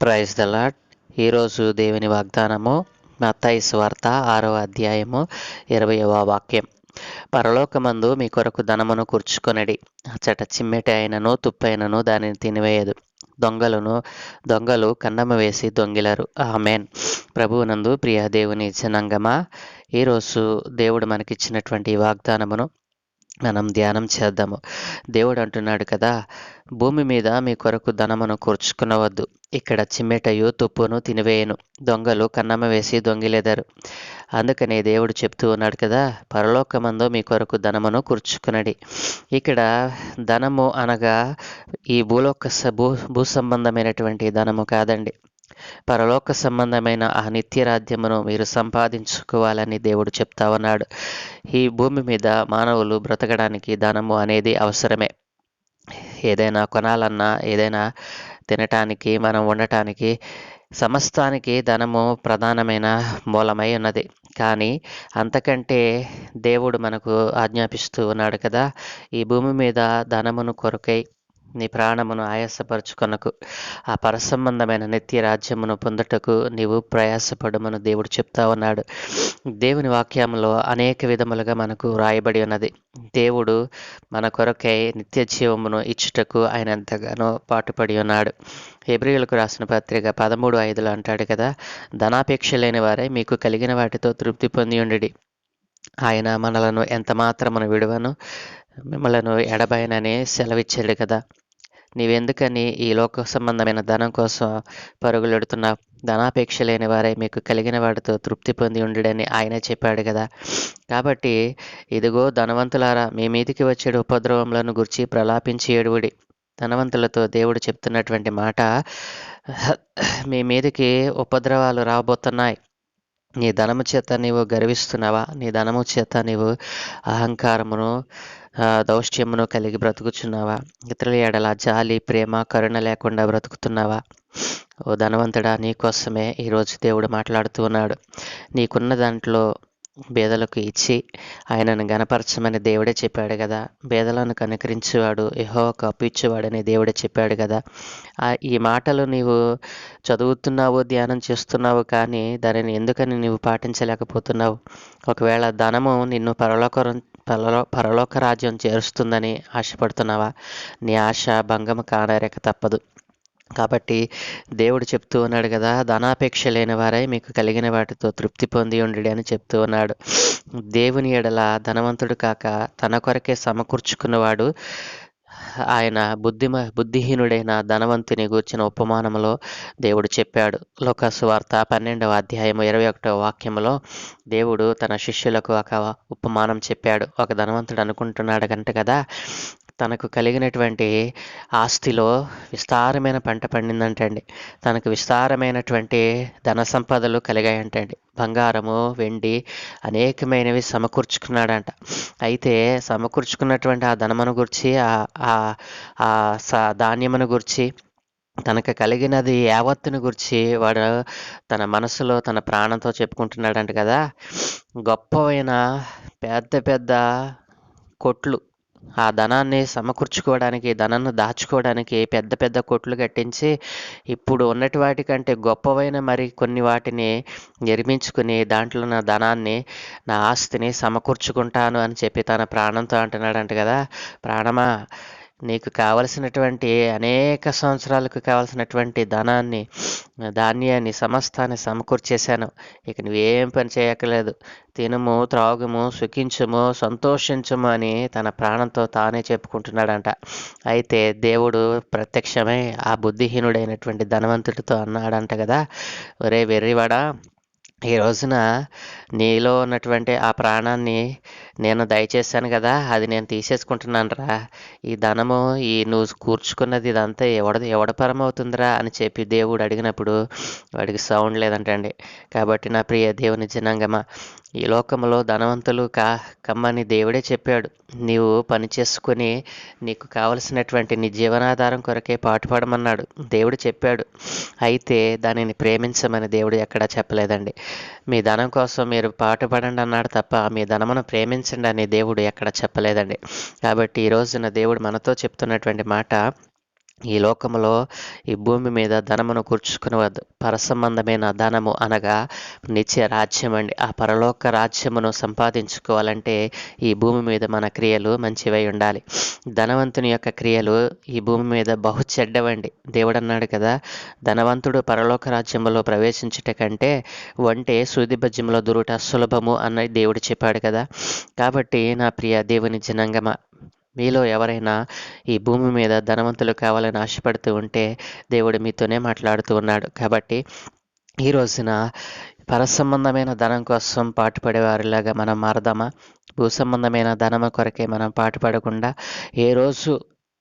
Praise the lot ఈరోజు దేవుని వాగ్దానము మత్తయి వార్త ఆరవ అధ్యాయము ఇరవయవ వాక్యం. పరలోకమందు మీ కొరకు ధనమును కూర్చుకొనడి. అచ్చట చిమ్మెటి అయినను తుప్పైనను దానిని తినివేయదు. దొంగలను దొంగలు కన్నమ వేసి దొంగిలరు. ఆమెన్. ప్రభువునందు ప్రియ దేవుని జనంగమా? ఈరోజు దేవుడు మనకిచ్చినటువంటి వాగ్దానమును మనం ధ్యానం చేద్దాము. దేవుడు అంటున్నాడు కదా భూమి మీద మీ కొరకు ధనమును కూర్చుకునవద్దు. ఇక్కడ చిమ్మెటయు తుప్పును తినివేయను. దొంగలు కన్నమ వేసి దొంగిలేదారు. అందుకనే దేవుడు చెప్తూ ఉన్నాడు కదా పరలోకమందు మీ కొరకు ధనమును కూర్చుకునడి. ఇక్కడ ధనము అనగా ఈ భూలోక స- భూ భూ సంబంధమైనటువంటి ధనము కాదండి. పరలోక సంబంధమైన ఆ నిత్య రాజ్యమును మీరు సంపాదించుకోవాలని దేవుడు చెప్తా ఉన్నాడు. ఈ భూమి మీద మానవులు బ్రతకడానికి ధనము అనేది అవసరమే. ఏదైనా కొనాలన్నా ఏదైనా తినటానికి మనం ఉండటానికి సమస్తానికి ధనము ప్రధానమైన మూలమై ఉన్నది. కానీ అంతకంటే దేవుడు మనకు ఆజ్ఞాపిస్తూ ఉన్నాడు కదా ఈ భూమి మీద ధనమును కొరకై నీ ప్రాణమును ఆయాసపరచుకొనకు. ఆ పరసంబంధమైన నిత్య రాజ్యమును పొందుటకు నీవు ప్రయాసపడమని దేవుడు చెప్తా ఉన్నాడు. దేవుని వాక్యంలో అనేక విధములుగా మనకు వ్రాయబడి ఉన్నది. దేవుడు మన కొరకై నిత్య జీవమును ఇచ్చుటకు ఆయన ఎంతగానో పాటుపడి ఉన్నాడు. హెబ్రియులకు రాసిన పత్రిక పదమూడు ఐదులో అంటాడు కదా ధనాపేక్ష లేని వారే మీకు కలిగిన వాటితో తృప్తి పొంది ఉండి ఆయన మనలను ఎంత మాత్రమును విడువను? మిమ్మలను ఎడబాయనని సెలవిచ్చాడు కదా. నీవెందుకని ఈ లోక సంబంధమైన ధనం కోసం పరుగులెడుతున్నావు? ధనాపేక్ష లేని వారే మీకు కలిగిన వాడితో తృప్తి పొంది ఉండడని ఆయనే చెప్పాడు కదా. కాబట్టి ఇదిగో ధనవంతులారా మీ మీదికి వచ్చేడు ఉపద్రవములను గురించి ప్రలాపించి ఏడువుడి. ధనవంతులతో దేవుడు చెప్తున్నటువంటి మాట మీ మీదికి ఉపద్రవాలు రాబోతున్నాయి. నీ ధనము చేత నీవు గర్విస్తున్నావా? నీ ధనము చేత నీవు అహంకారమును దౌష్ట్యమును కలిగి బ్రతుకుచున్నావా? ఇతరుల ఎడల జాలి ప్రేమ కరుణ లేకుండా బ్రతుకుతున్నావా? ఓ ధనవంతుడా నీ కోసమే ఈరోజు దేవుడు మాట్లాడుతూ ఉన్నాడు. నీకున్న దాంట్లో బేదలకు ఇచ్చి ఆయనను గణపరచమని దేవుడే చెప్పాడు కదా. బేదలను కనుకరించేవాడు యెహోవాకు అప్పు దేవుడే చెప్పాడు కదా. ఈ మాటలు నీవు చదువుతున్నావు ధ్యానం చేస్తున్నావు కానీ దానిని ఎందుకని నీవు పాటించలేకపోతున్నావు? ఒకవేళ ధనము నిన్ను పరలోకరం పరలో పరలోక రాజ్యం చేరుస్తుందని ఆశపడుతున్నావా? నీ ఆశ భంగము కానరేక తప్పదు. కాబట్టి దేవుడు చెప్తూ ఉన్నాడు కదా ధనాపేక్ష లేని వారై మీకు కలిగిన వాటితో తృప్తి పొంది ఉండి అని చెప్తూ ఉన్నాడు. దేవుని ఎడల ధనవంతుడు కాక తన కొరకే సమకూర్చుకున్నవాడు ఆయన బుద్ధిమ బుద్ధిహీనుడైన ధనవంతుని గూర్చిన ఉపమానములో దేవుడు చెప్పాడు. లోకాసు వార్త పన్నెండవ అధ్యాయము ఇరవై ఒకటవ వాక్యములో దేవుడు తన శిష్యులకు ఒక ఉపమానం చెప్పాడు. ఒక ధనవంతుడు అనుకుంటున్నాడు కంట కదా తనకు కలిగినటువంటి ఆస్తిలో విస్తారమైన పంట పండిందంటండి. తనకు విస్తారమైనటువంటి ధన సంపదలు కలిగాయంటండి. బంగారము వెండి అనేకమైనవి సమకూర్చుకున్నాడంట. అయితే సమకూర్చుకున్నటువంటి ఆ ధనమును గురించి ఆ- ఆ ధాన్యమును గురించి తనకు కలిగినది యావత్తుని గురించి వాడు తన మనసులో తన ప్రాణంతో చెప్పుకుంటున్నాడంట కదా. గొప్పవైన పెద్ద పెద్ద కొట్లు ఆ ధనాన్ని సమకూర్చుకోవడానికి ధనాన్ని దాచుకోవడానికి పెద్ద పెద్ద కొట్లు కట్టించి ఇప్పుడు ఉన్నటి వాటికంటే గొప్పవైన మరి కొన్ని వాటిని నిర్మించుకుని దాంట్లో నా ధనాన్ని నా ఆస్తిని సమకూర్చుకుంటాను అని చెప్పి తన ప్రాణంతో అంటున్నాడంట కదా. ప్రాణమా? నీకు కావలసినటువంటి అనేక సంవత్సరాలకు కావలసినటువంటి ధనాన్ని ధాన్యాన్ని సమస్తాన్ని సమకూర్చేశాను. ఇక నువ్వేం పని చేయక్కలేదు తినము త్రాగుము సుఖించము సంతోషించము అని తన ప్రాణంతో తానే చెప్పుకుంటున్నాడంట. అయితే దేవుడు ప్రత్యక్షమై ఆ బుద్ధిహీనుడైనటువంటి ధనవంతుడితో అన్నాడంట కదా ఒరే వెర్రివాడా ఈ రోజున నీలో ఉన్నటువంటి ఆ ప్రాణాన్ని నేను దయచేశాను కదా అది నేను తీసేసుకుంటున్నాను రా ఈ ధనము ఈ నువ్వు కూర్చుకున్నది ఇదంతా ఎవడ ఎవడ పరమవుతుందిరా అని చెప్పి దేవుడు అడిగినప్పుడు వాడికి సౌండ్ లేదంటండి కాబట్టి నా ప్రియ దేవుని జనాంగమా ఈ లోకంలో ధనవంతులు కా కమ్మని దేవుడే చెప్పాడు. నీవు పని చేసుకుని నీకు కావలసినటువంటి నీ జీవనాధారం కొరకే పాటుపడమన్నాడు దేవుడు చెప్పాడు. అయితే దానిని ప్రేమించమని దేవుడు ఎక్కడా చెప్పలేదండి. మీ ధనం కోసం మీరు పాటుపడండి అన్నాడు తప్ప మీ ధనమును క్షమించండి అని దేవుడు ఎక్కడ చెప్పలేదండి. కాబట్టి ఈ రోజున దేవుడు మనతో చెప్తున్నటువంటి మాట ఈ లోకములో ఈ భూమి మీద ధనమును కూర్చుకునవద్దు పరసంబంధమైన ధనము అనగా నిత్య రాజ్యం అండి. ఆ పరలోక రాజ్యమును సంపాదించుకోవాలంటే ఈ భూమి మీద మన క్రియలు మంచివై ఉండాలి. ధనవంతుని యొక్క క్రియలు ఈ భూమి మీద బహు చెడ్డవండి. దేవుడు అన్నాడు కదా ధనవంతుడు పరలోక రాజ్యములో ప్రవేశించుట కంటే వంటే సూది భజ్యంలో దురుట సులభము అన్న దేవుడు చెప్పాడు కదా. కాబట్టి నా ప్రియ దేవుని జనంగమ మీలో ఎవరైనా ఈ భూమి మీద ధనవంతులు కావాలని ఆశపడుతూ ఉంటే దేవుడు మీతోనే మాట్లాడుతూ ఉన్నాడు. కాబట్టి ఈ రోజున పరసంబంధమైన ధనం కోసం పాటుపడేవారిలాగా మనం మారదామా? భూ సంబంధమైన ధనము కొరకే మనం పాటుపడకుండా ఏ రోజు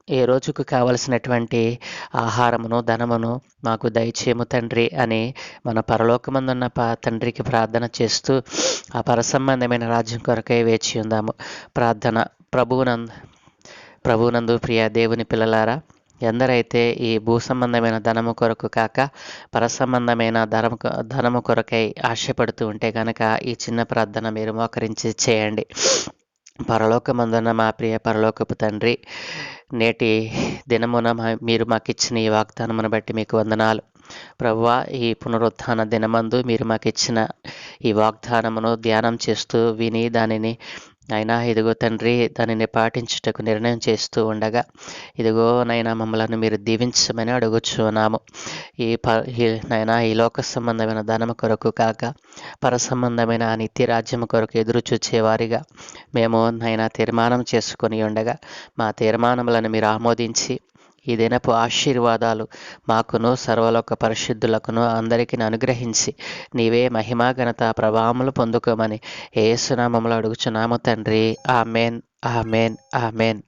ఏ రోజుకు కావలసినటువంటి ఆహారమును ధనమును మాకు దయచేయము తండ్రి అని మన పరలోకమందున్న పా తండ్రికి ప్రార్థన చేస్తూ ఆ పరసంబంధమైన రాజ్యం కొరకై వేచి ఉందాము. ప్రార్థన. ప్రభువునందు ప్రభునందు ప్రియ దేవుని పిల్లలారా ఎందరైతే ఈ భూ సంబంధమైన ధనము కొరకు కాక పరసంబంధమైన ధనము ధనము కొరకై ఆశపడుతూ ఉంటే కనుక ఈ చిన్న ప్రార్థన మీరు మోకరించి చేయండి. పరలోకమందున మా ప్రియ పరలోకపు తండ్రి నేటి దినమున మీరు మాకు ఇచ్చిన ఈ వాగ్దానమును బట్టి మీకు వందనాలు. ప్రభువా ఈ పునరుత్థాన దినమందు మీరు మాకు ఇచ్చిన ఈ వాగ్దానమును ధ్యానం చేస్తూ విని దానిని అయినా ఇదిగో తండ్రి దానిని పాటించుటకు నిర్ణయం చేస్తూ ఉండగా ఇదిగో నైనా మమ్మల్ని మీరు దీవించమని అడుగుచున్నాము. ఈ ప ఈ నైనా ఈ లోక సంబంధమైన ధనము కొరకు కాక పర సంబంధమైన ఆ నిత్య రాజ్యము కొరకు ఎదురు చూచేవారిగా మేము నైనా తీర్మానం చేసుకొని ఉండగా మా తీర్మానములను మీరు ఆమోదించి ఈ దినపు ఆశీర్వాదాలు మాకును సర్వలోక పరిశుద్ధులకును అందరికీ అనుగ్రహించి నీవే మహిమా ఘనత ప్రభావములు పొందుకోమని ఏసునామములు అడుగుచున్నాము తండ్రి. Amen amen amen.